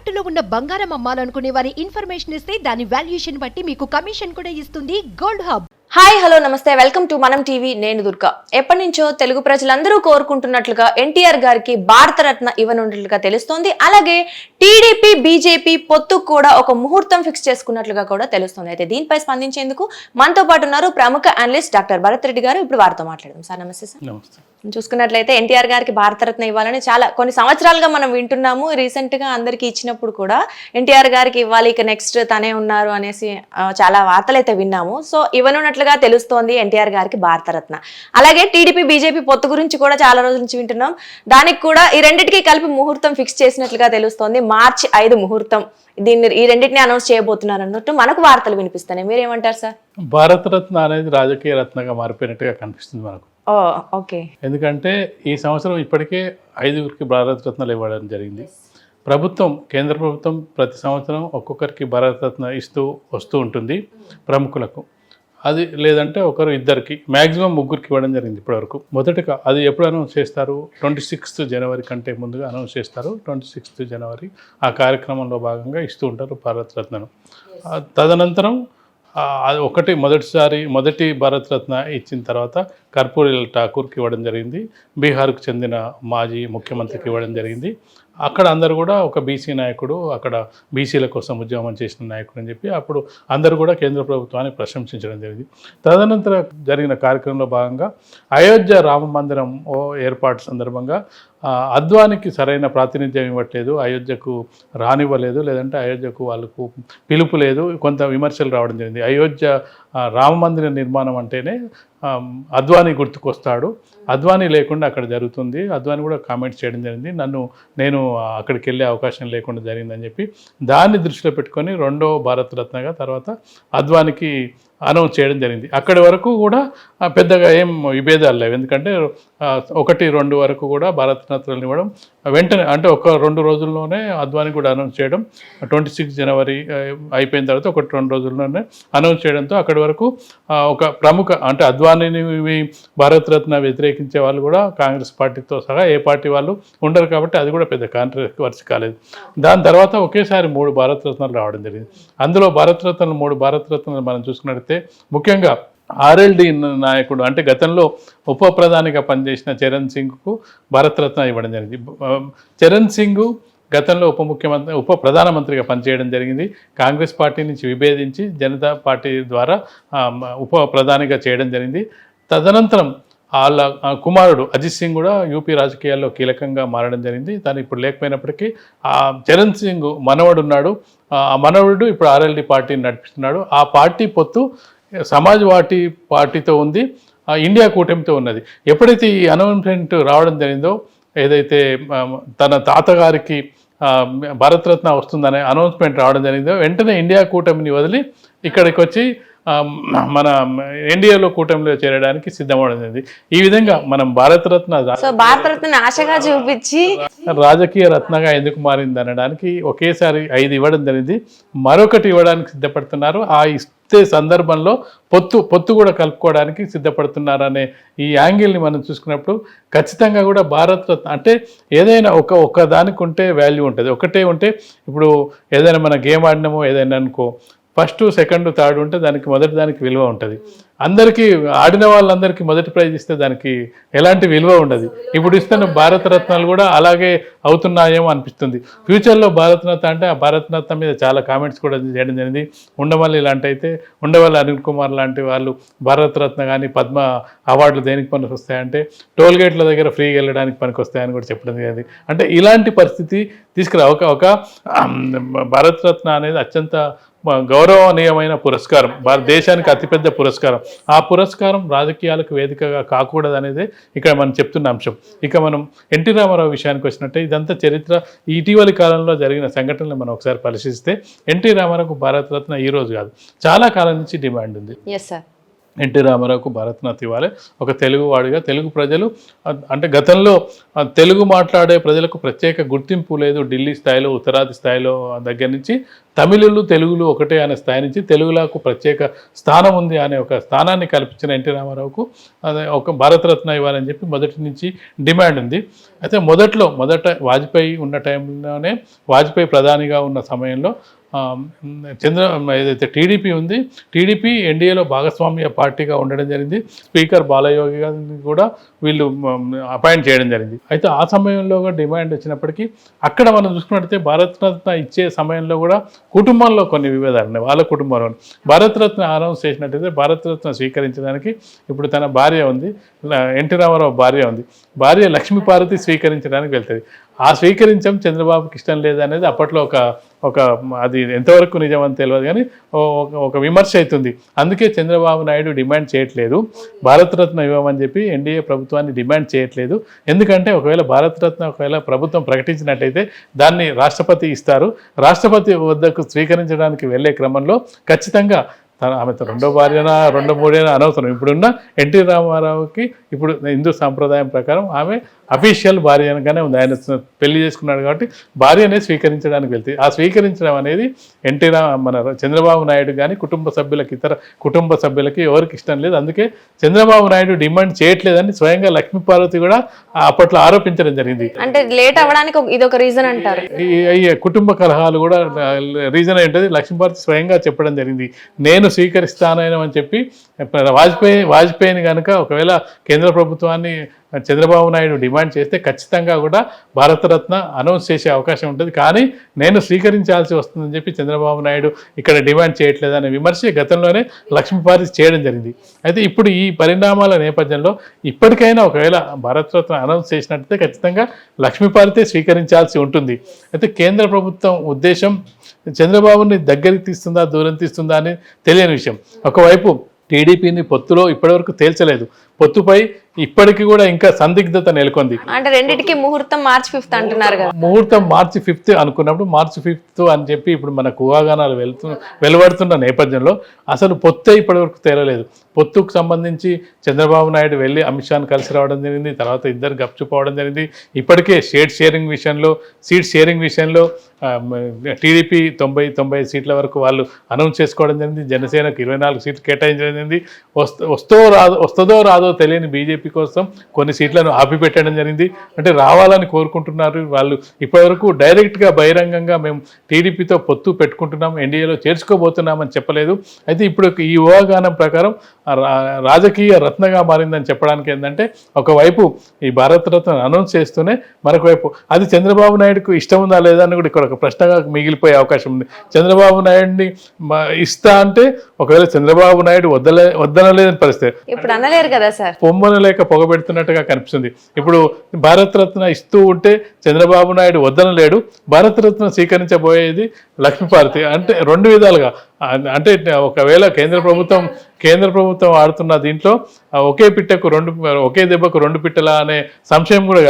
తాకట్టులో ఉన్న బంగారం అమ్మాలనుకునే వారి ఇన్ఫర్మేషన్ ఇస్తే దాని వాల్యుయేషన్ బట్టి మీకు కమిషన్ కూడా ఇస్తుంది గోల్డ్ హబ్. హాయ్ హలో నమస్తే. వెల్కమ్ టు మనం టీవీ నేను దుర్గా. ఎప్పటి నుంచో తెలుగు ప్రజలందరూ కోరుకుంటున్నట్లుగా ఎన్టీఆర్ గారికి భారతరత్న ఇవ్వనున్నట్లుగా తెలుస్తోంది. అలాగే టీడీపీ బీజేపీ పొత్తు కూడా ఒక ముహూర్తం ఫిక్స్ చేసుకున్నట్లుగా కూడా తెలుస్తుంది. అయితే దీనిపై స్పందించేందుకు మనతో పాటు ఉన్నారు ప్రముఖ అనలిస్ట్ డాక్టర్ భరత్ రెడ్డి గారు. ఇప్పుడు వారితో మాట్లాడదాం సార్. నమస్తే సార్. నమస్తే. చూసుకున్నట్లయితే ఎన్టీఆర్ గారికి భారతరత్న ఇవ్వాలని చాలా కొన్ని సంవత్సరాలుగా మనం వింటున్నాము. రీసెంట్గా అందరికి ఇచ్చినప్పుడు కూడా ఎన్టీఆర్ గారికి ఇవ్వాలి ఇక నెక్స్ట్ తనే ఉన్నారు అనేసి చాలా వార్తలు అయితే విన్నాము. సో ఇవ్వనున్నట్లుగా తెలుస్తోంది ఎన్టీఆర్ గారికి భారతరత్న. అలాగే టీడీపీ బీజేపీ పొత్తు గురించి కూడా చాలా రోజుల నుంచి వింటున్నాం. దానికి కూడా ఈ రెండింటికి కలిపి ముహూర్తం ఫిక్స్ చేసినట్లుగా తెలుస్తోంది. మార్చి ఐదు ముహూర్తం. దీన్ని ఈ రెండింటిని అనౌన్స్ చేయబోతున్నారు అన్నట్టు మనకు వార్తలు వినిపిస్తున్నాయి. మీరేమంటారు సార్? భారతరత్న అనేది రాజకీయ రత్నగా మారిపోయినట్టుగా కనిపిస్తుంది మనకు. ఓకే. ఎందుకంటే ఈ సంవత్సరం ఇప్పటికే ఐదుగురికి భారతరత్నాలు ఇవ్వడం జరిగింది. ప్రభుత్వం కేంద్ర ప్రభుత్వం ప్రతి సంవత్సరం ఒక్కొక్కరికి భారతరత్న ఇస్తూ వస్తూ ఉంటుంది ప్రముఖులకు. అది లేదంటే ఒకరు ఇద్దరికి మ్యాక్సిమం ముగ్గురికి ఇవ్వడం జరిగింది ఇప్పటివరకు. మొదటగా అది ఎప్పుడు అనౌన్స్ చేస్తారు? ట్వంటీ సిక్స్త్ జనవరి కంటే ముందుగా అనౌన్స్ చేస్తారు. ట్వంటీ సిక్స్త్ జనవరి ఆ కార్యక్రమంలో భాగంగా ఇస్తూ ఉంటారు భారతరత్నను. తదనంతరం అది ఒకటి మొదటిసారి మొదటి భారతరత్న ఇచ్చిన తర్వాత కర్పూరి ఠాకూర్కి ఇవ్వడం జరిగింది. బీహార్కు చెందిన మాజీ ముఖ్యమంత్రికి ఇవ్వడం జరిగింది. అక్కడ అందరూ కూడా ఒక బీసీ నాయకుడు అక్కడ బీసీల కోసం ఉద్యమం చేసిన నాయకుడు అని చెప్పి అప్పుడు అందరూ కూడా కేంద్ర ప్రభుత్వాన్ని ప్రశంసించడం జరిగింది. తదనంతరం జరిగిన కార్యక్రమంలో భాగంగా అయోధ్య రామ మందిరం ఓ ఏర్పాటు సందర్భంగా అద్వానికి సరైన ప్రాతినిధ్యం ఇవ్వట్లేదు అయోధ్యకు రానివ్వలేదు లేదంటే అయోధ్యకు వాళ్ళకు పిలుపు లేదు కొంత విమర్శలు రావడం జరిగింది. అయోధ్య రామ మందిర నిర్మాణం అంటేనే అద్వానీ గుర్తుకొస్తాడు. అద్వానీ లేకుండా అక్కడ జరుగుతుంది. అద్వానీ కూడా కామెంట్స్ చేయడం జరిగింది. నన్ను నేను అక్కడికి వెళ్ళే అవకాశం లేకుండా జరిగిందని చెప్పి దాన్ని దృష్టిలో పెట్టుకొని రెండో భారతరత్నగా తర్వాత అద్వానికి అనౌన్స్ చేయడం జరిగింది. అక్కడి వరకు కూడా పెద్దగా ఏం విభేదాలు లేవు. ఎందుకంటే ఒకటి రెండు వరకు కూడా భారతరత్నాలు ఇవ్వడం వెంటనే అంటే ఒక రెండు రోజుల్లోనే అద్వాని కూడా అనౌన్స్ చేయడం ట్వంటీ సిక్స్ జనవరి అయిపోయిన తర్వాత ఒకటి రెండు రోజుల్లోనే అనౌన్స్ చేయడంతో అక్కడి వరకు ఒక ప్రముఖ అంటే అద్వానీని భారతరత్న వ్యతిరేకించే వాళ్ళు కూడా కాంగ్రెస్ పార్టీతో సహా ఏ పార్టీ వాళ్ళు ఉండరు కాబట్టి అది కూడా పెద్ద కాంట్రవర్సీ కాలేదు. దాని తర్వాత ఒకేసారి మూడు భారతరత్నాలు రావడం జరిగింది. అందులో భారతరత్నాలు మూడు భారతరత్నాలు మనం చూసుకున్నట్టు చూసుకున్నట్టయితే ముఖ్యంగా ఆర్ఎల్డి నాయకుడు అంటే గతంలో ఉప ప్రధానిగా పనిచేసిన చరణ్ సింగ్కు భారతరత్న ఇవ్వడం జరిగింది. చరణ్ సింగ్ గతంలో ఉప ముఖ్యమంత్రి ఉప ప్రధానమంత్రిగా పనిచేయడం జరిగింది. కాంగ్రెస్ పార్టీ నుంచి విభేదించి జనతా పార్టీ ద్వారా ఉప ప్రధానిగా చేయడం జరిగింది. తదనంతరం వాళ్ళ కుమారుడు అజిత్ సింగ్ కూడా యూపీ రాజకీయాల్లో కీలకంగా మారడం జరిగింది. తను ఇప్పుడు లేకపోయినప్పటికీ ఆ చరణ్ సింగ్ మనవడు ఉన్నాడు. ఆ మనవడు ఇప్పుడు ఆర్ఎల్డి పార్టీని నడిపిస్తున్నాడు. ఆ పార్టీ పొత్తు సమాజ్వాదీ పార్టీతో ఉంది. ఇండియా కూటమితో ఉన్నది. ఎప్పుడైతే ఈ అనౌన్స్మెంట్ రావడం జరిగిందో ఏదైతే తన తాతగారికి భారతరత్న వస్తుందనే అనౌన్స్మెంట్ రావడం జరిగిందో వెంటనే ఇండియా కూటమిని వదిలి ఇక్కడికి వచ్చి మన ఎన్డీఏలో కూటమిలో చేరడానికి సిద్ధమవడం జరిగింది ఈ విధంగా మనం భారతరత్న భారతరత్న ఆశగా చూపించి రాజకీయ రత్నగా ఎందుకు మారింది అనడానికి ఒకేసారి ఐదు ఇవ్వడం జరిగింది. మరొకటి ఇవ్వడానికి సిద్ధపడుతున్నారు. ఆ ఇస్తే సందర్భంలో పొత్తు పొత్తు కూడా కలుపుకోవడానికి సిద్ధపడుతున్నారు అనే ఈ యాంగిల్ని మనం చూసుకున్నప్పుడు ఖచ్చితంగా కూడా భారత్ అంటే ఏదైనా ఒక ఒక దానికి ఉంటే వాల్యూ ఉంటుంది. ఒకటే ఉంటే ఇప్పుడు ఏదైనా మన గేమ్ ఆడినామో ఏదైనా అనుకో ఫస్ట్ సెకండ్ థర్డ్ ఉంటే దానికి మొదటి దానికి విలువ ఉంటుంది. అందరికీ ఆడిన వాళ్ళందరికీ మొదటి ప్రైజ్ ఇస్తే దానికి ఎలాంటి విలువ ఉండదు. ఇప్పుడు ఇస్తున్న భారతరత్నాలు కూడా అలాగే అవుతున్నాయేమో అనిపిస్తుంది. ఫ్యూచర్లో భారతరత్న అంటే ఆ భారతరత్న మీద చాలా కామెంట్స్ కూడా చేయడం జరిగింది. ఉండవల్లి ఇలాంటి అయితే ఉండవల్లి అనిల్ కుమార్ లాంటి వాళ్ళు భారతరత్న కానీ పద్మ అవార్డులు దేనికి పనికి వస్తాయంటే టోల్ గేట్ల దగ్గర ఫ్రీగా వెళ్ళడానికి పనికి వస్తాయని కూడా చెప్పడం జరిగింది. అంటే ఇలాంటి పరిస్థితి తీసుకురా ఒక ఒక భారతరత్న అనేది అత్యంత గౌరవనీయమైన పురస్కారం భారతదేశానికి అతిపెద్ద పురస్కారం. ఆ పురస్కారం రాజకీయాలకు వేదికగా కాకూడదు అనేది ఇక్కడ మనం చెప్తున్న అంశం. ఇక మనం ఎన్టీ రామారావు విషయానికి వచ్చినట్టే ఇదంతా చరిత్ర. ఇటీవలి కాలంలో జరిగిన సంఘటనలు మనం ఒకసారి పరిశీలిస్తే ఎన్టీ రామారావుకు భారతరత్న ఈ రోజు కాదు. చాలా కాలం నుంచి డిమాండ్ ఉంది. ఎస్ సార్ ఎన్టీ రామారావుకు భారతనాథ్ ఇవ్వాలి. ఒక తెలుగువాడిగా తెలుగు ప్రజలు అంటే గతంలో తెలుగు మాట్లాడే ప్రజలకు ప్రత్యేక గుర్తింపు లేదు ఢిల్లీ స్థాయిలో ఉత్తరాది స్థాయిలో దగ్గర నుంచి. తమిళులు తెలుగులు ఒకటే అనే స్థాయి నుంచి తెలుగులకు ప్రత్యేక స్థానం ఉంది అనే ఒక స్థానాన్ని కల్పించిన ఎన్టీ రామారావుకు అదే ఒక భారతరత్న ఇవ్వాలని చెప్పి మొదటి నుంచి డిమాండ్ ఉంది. అయితే మొదట్లో మొదట వాజ్పేయి ఉన్న టైంలోనే వాజ్పేయి ప్రధానిగా ఉన్న సమయంలో చంద్ర ఏదైతే టీడీపీ ఉంది టీడీపీ ఎన్డీఏలో భాగస్వామ్య పార్టీగా ఉండడం జరిగింది స్పీకర్ బాలయోగి గారిని కూడా వీళ్ళు అపాయింట్ చేయడం జరిగింది. అయితే ఆ సమయంలో కూడా డిమాండ్ వచ్చినప్పటికీ అక్కడ మనం చూసుకున్నట్టయితే భారతరత్న ఇచ్చే సమయంలో కూడా కుటుంబంలో కొన్ని విభేదాలు ఉన్నాయి. వాళ్ళ కుటుంబంలో భారతరత్న అనౌన్స్ చేసినట్టయితే భారతరత్న స్వీకరించడానికి ఇప్పుడు తన భార్య ఉంది. ఎన్టీ రామారావు భార్య ఉంది. భార్య లక్ష్మీపార్వతి స్వీకరించడానికి వెళ్తుంది. ఆ స్వీకరించం చంద్రబాబుకి ఇష్టం లేదనేది అప్పట్లో ఒక ఒక అది ఎంతవరకు నిజం అని తెలియదు కానీ ఒక- విమర్శ అవుతుంది. అందుకే చంద్రబాబు నాయుడు డిమాండ్ చేయట్లేదు. భారతరత్న ఇవ్వమని చెప్పి ఎన్డీఏ ప్రభుత్వాన్ని డిమాండ్ చేయట్లేదు. ఎందుకంటే ఒకవేళ భారతరత్న ఒకవేళ ప్రభుత్వం ప్రకటించినట్టయితే దాన్ని రాష్ట్రపతి ఇస్తారు. రాష్ట్రపతి వద్దకు స్వీకరించడానికి వెళ్ళే క్రమంలో ఖచ్చితంగా తన ఆమెతో రెండో భార్యనా రెండో మూడైనా అనవసరం. ఇప్పుడున్న ఎన్టీ రామారావుకి ఇప్పుడు హిందూ సాంప్రదాయం ప్రకారం ఆమె అఫీషియల్ భార్యగానే ఉంది. ఆయన పెళ్ళి చేసుకున్నాడు కాబట్టి భార్యనే స్వీకరించడానికి వెళ్తే ఆ స్వీకరించడం అనేది ఎన్టీ రా మన చంద్రబాబు నాయుడు కానీ కుటుంబ సభ్యులకి ఇతర కుటుంబ సభ్యులకి ఎవరికి ఇష్టం లేదు. అందుకే చంద్రబాబు నాయుడు డిమాండ్ చేయట్లేదని స్వయంగా లక్ష్మీపార్వతి కూడా అప్పట్లో ఆరోపించడం జరిగింది. అంటే లేట్ అవ్వడానికి ఇది ఒక రీజన్ అంటారు. కుటుంబ కలహాలు కూడా రీజన్ ఏంటది లక్ష్మీభారతి స్వయంగా చెప్పడం జరిగింది. నేను స్వీకరిస్తానని అని చెప్పి వాజ్పేయి వాజ్పేయిని కనుక ఒకవేళ కేంద్ర ప్రభుత్వాన్ని చంద్రబాబు నాయుడు డిమాండ్ చేస్తే ఖచ్చితంగా కూడా భారతరత్న అనౌన్స్ చేసే అవకాశం ఉంటుంది. కానీ నేను స్వీకరించాల్సి వస్తుందని చెప్పి చంద్రబాబు నాయుడు ఇక్కడ డిమాండ్ చేయట్లేదనే విమర్శ గతంలోనే లక్ష్మీపారి చేయడం జరిగింది. అయితే ఇప్పుడు ఈ పరిణామాల నేపథ్యంలో ఇప్పటికైనా ఒకవేళ భారతరత్న అనౌన్స్ చేసినట్లయితే ఖచ్చితంగా లక్ష్మీపారితే స్వీకరించాల్సి ఉంటుంది. అయితే కేంద్ర ప్రభుత్వం ఉద్దేశం చంద్రబాబుని దగ్గరికి తీస్తుందా దూరం తీస్తుందా అని తెలియని విషయం. ఒకవైపు టీడీపీని పొత్తులో ఇప్పటివరకు తేల్చలేదు. పొత్తుపై ఇప్పటికీ కూడా ఇంకా సందిగ్ధత నెలకొంది. అంటే రెండిటికి ముహూర్తం మార్చ్ ఫిఫ్త్ అంటున్నారు కదా. ముహూర్తం మార్చి ఫిఫ్త్ అనుకున్నప్పుడు మార్చి ఫిఫ్త్ అని చెప్పి ఇప్పుడు మన ఊహాగానాలు వెళ్తూ వెలువడుతున్న నేపథ్యంలో అసలు పొత్తే ఇప్పటివరకు తేలలేదు. పొత్తుకు సంబంధించి చంద్రబాబు నాయుడు వెళ్ళి అమిత్ షాను కలిసి రావడం జరిగింది తర్వాత ఇద్దరు గప్చుపోవడం జరిగింది. ఇప్పటికే షేడ్ షేరింగ్ విషయంలో సీట్ షేరింగ్ విషయంలో టీడీపీ తొంభై తొంభై సీట్ల వరకు వాళ్ళు అనౌన్స్ చేసుకోవడం జరిగింది. జనసేనకు ఇరవై నాలుగు సీట్లు కేటాయించడం జరిగింది. వస్త వస్తో రాదో వస్తుందో రాదో తెలియని బీజేపీ కోసం కొన్ని సీట్లను ఆపిపెట్టడం జరిగింది. అంటే రావాలని కోరుకుంటున్నారు వాళ్ళు. ఇప్పటివరకు డైరెక్ట్గా బహిరంగంగా మేము టీడీపీతో పొత్తు పెట్టుకుంటున్నాం ఎన్డీఏలో చేర్చుకోబోతున్నామని చెప్పలేదు. అయితే ఇప్పుడు ఈ ఊహాగానం ప్రకారం రా- రాజకీయ రత్నగా మారిందని చెప్పడానికి ఏంటంటే ఒకవైపు ఈ భారత రత్న అనౌన్స్ చేస్తూనే మరొక వైపు అది చంద్రబాబు నాయుడుకు ఇష్టం ఉందా లేదా అని కూడా ఇక్కడ ఒక ప్రశ్నగా మిగిలిపోయే అవకాశం ఉంది. చంద్రబాబు నాయుడిని ఇస్తా అంటే ఒకవేళ చంద్రబాబు నాయుడు వద్దలే వద్దనలేదని పరిస్థితి. ఇప్పుడు అనలేరు కదా సార్. పొమ్మన లేక పొగబెడుతున్నట్టుగా కనిపిస్తుంది. ఇప్పుడు భారతరత్న ఇస్తూ ఉంటే చంద్రబాబు నాయుడు వద్దనలేడు. భారతరత్న స్వీకరించబోయేది లక్ష్మీపార్తి అంటే రెండు విధాలుగా. అంటే ఒకవేళ కేంద్ర ప్రభుత్వం కేంద్ర ప్రభుత్వం ఆడుతున్న దీంట్లో ఒకే పిట్టకు రెండు ఒకే దెబ్బకు రెండు పిట్టల అనే సంశయం కూడా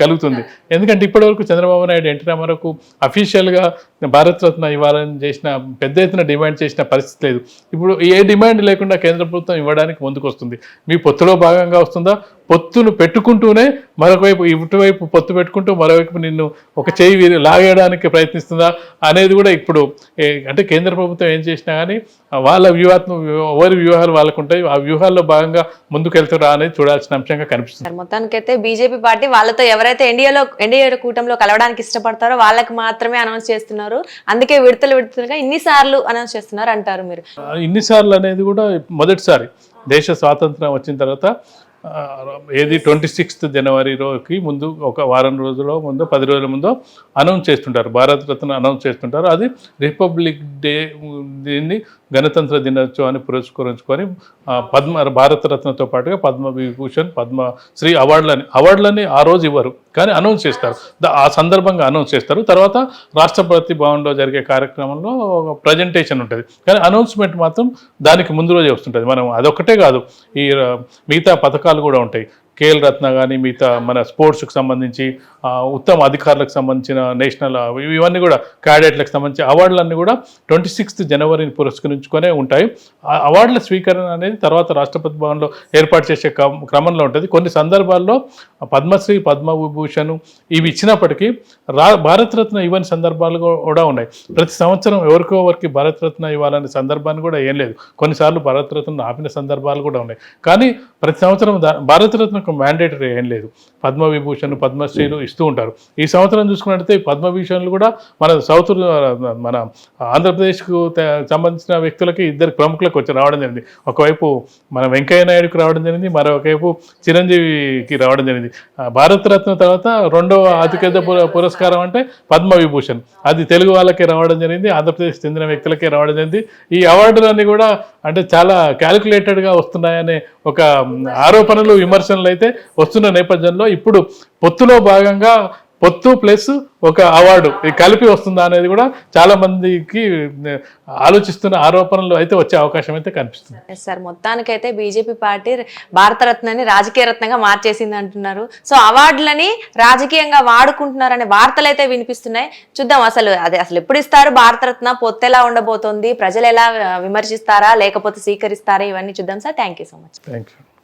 కలుగుతుంది. ఎందుకంటే ఇప్పటివరకు చంద్రబాబు నాయుడు ఎన్టీ రామారావుకు అఫీషియల్గా భారతరత్న ఇవ్వాలని చేసిన పెద్ద ఎత్తున డిమాండ్ చేసిన పరిస్థితి లేదు. ఇప్పుడు ఏ డిమాండ్ లేకుండా కేంద్ర ప్రభుత్వం ఇవ్వడానికి ముందుకు వస్తుంది మీ పొత్తులో భాగంగా వస్తుందా? పొత్తును పెట్టుకుంటూనే మరొక వైపు ఇటువైపు పొత్తు పెట్టుకుంటూ మరోవైపు నిన్ను ఒక చేయి లాగేయడానికి ప్రయత్నిస్తుందా అనేది కూడా ఇప్పుడు అంటే కేంద్ర ప్రభుత్వం ఏం చేసినా కానీ వాళ్ళ వ్యూహాత్మ ఎవరి వ్యూహాలు వాళ్ళకు ఉంటాయి ఆ వ్యూహాల్లో భాగంగా ముందుకెళ్తారా అనేది చూడాల్సిన అంశంగా కనిపిస్తుంది. మొత్తానికైతే బీజేపీ పార్టీ వాళ్ళతో ఎవరైతే ఎన్డీఏలో ఎన్డీఏ కూటమిలో కలవడానికి ఇష్టపడతారో వాళ్ళకి మాత్రమే అనౌన్స్ చేస్తున్నారు. అందుకే విడతలు విడతలుగా ఇన్నిసార్లు అనౌన్స్ చేస్తున్నారు అంటారు మీరు. ఇన్నిసార్లు అనేది కూడా మొదటిసారి దేశ స్వాతంత్రం వచ్చిన తర్వాత ఏది ట్వంటీ సిక్స్త్ జనవరిలోకి ముందు ఒక వారం రోజులో ముందు పది రోజుల ముందు అనౌన్స్ చేస్తుంటారు. భారత రత్న అనౌన్స్ చేస్తుంటారు. అది రిపబ్లిక్ డే దీన్ని గణతంత్ర దినోత్సవాన్ని పురస్కరించుకొని పద్మ భారతరత్నతో పాటుగా పద్మ విభూషణ్ పద్మశ్రీ అవార్డులని అవార్డులని ఆ రోజు ఇవ్వరు. కానీ అనౌన్స్ చేస్తారు. ఆ సందర్భంగా అనౌన్స్ చేస్తారు. తర్వాత రాష్ట్రపతి భవన్లో జరిగే కార్యక్రమంలో ఒక ప్రజెంటేషన్ ఉంటుంది. కానీ అనౌన్స్మెంట్ మాత్రం దానికి ముందు రోజే వస్తుంటుంది. మనం అదొక్కటే కాదు. ఈ మిగతా పథకాలు కూడా ఉంటాయి. కేఎల్ రత్న కానీ మిగతా మన స్పోర్ట్స్కి సంబంధించి ఉత్తమ అధికారులకు సంబంధించిన నేషనల్ ఇవన్నీ కూడా క్యాడెట్లకు సంబంధించి అవార్డులన్నీ కూడా ట్వంటీ సిక్స్త్ జనవరిని పురస్కరించుకునే ఉంటాయి. ఆ అవార్డుల స్వీకరణ అనేది తర్వాత రాష్ట్రపతి భవన్లో ఏర్పాటు చేసే క్రమంలో ఉంటుంది. కొన్ని సందర్భాల్లో పద్మశ్రీ పద్మవిభూషణ్ ఇవి ఇచ్చినప్పటికీ రా భారతరత్న ఇవ్వని సందర్భాలు కూడా ఉన్నాయి. ప్రతి సంవత్సరం ఎవరికో ఎవరికి భారతరత్న ఇవ్వాలనే సందర్భాన్ని కూడా ఏం లేదు. కొన్నిసార్లు భారతరత్న ఆపిన సందర్భాలు కూడా ఉన్నాయి. కానీ ప్రతి సంవత్సరం దా- భారతరత్నకు మ్యాండేటరీ ఏం లేదు. పద్మవిభూషణ్ పద్మశ్రీలు ఇస్తూ ఉంటారు. ఈ సంవత్సరం చూసుకున్నట్టయితే పద్మభూషణ్లు కూడా మన సౌత్ మన ఆంధ్రప్రదేశ్కు సంబంధించిన వ్యక్తులకి ఇద్దరు ప్రముఖులకు వచ్చి రావడం జరిగింది. ఒకవైపు మన వెంకయ్య నాయుడుకి రావడం జరిగింది. మరొకవైపు చిరంజీవికి రావడం జరిగింది. భారతరత్న తర్వాత రెండవ అతిపెద్ద పుర- పురస్కారం అంటే పద్మవిభూషణ్. అది తెలుగు వాళ్ళకే రావడం జరిగింది. ఆంధ్రప్రదేశ్ చెందిన వ్యక్తులకే రావడం జరిగింది. ఈ అవార్డులన్నీ కూడా అంటే చాలా క్యాలిక్యులేటెడ్గా వస్తున్నాయనే ఒక ఆరోపణలు విమర్శనలు అయితే వస్తున్న నేపథ్యంలో ఇప్పుడు పొత్తులో భాగంగా పొత్తు ప్లస్ ఒక అవార్డు. ఇది కలిపి వస్తుందా అనేది కూడా చాలా మందికి ఆలోచిస్తున్న ఆరోపణలు అయితే వచ్చే అవకాశం అయితే కనిపిస్తుంది. సార్ మొత్తానికైతే బీజేపీ పార్టీ భారతరత్నని రాజకీయ రత్నంగా మార్చేసింది అంటున్నారు. సో అవార్డులని రాజకీయంగా వాడుకుంటున్నారనే వార్తలు అయితే వినిపిస్తున్నాయి. చూద్దాం అసలు అదే అసలు ఎప్పుడు ఇస్తారు? భారతరత్న పొత్తు ఎలా ఉండబోతోంది? ప్రజలు ఎలా విమర్శిస్తారా? లేకపోతే స్వీకరిస్తారా? ఇవన్నీ చూద్దాం sir thank you so much thank you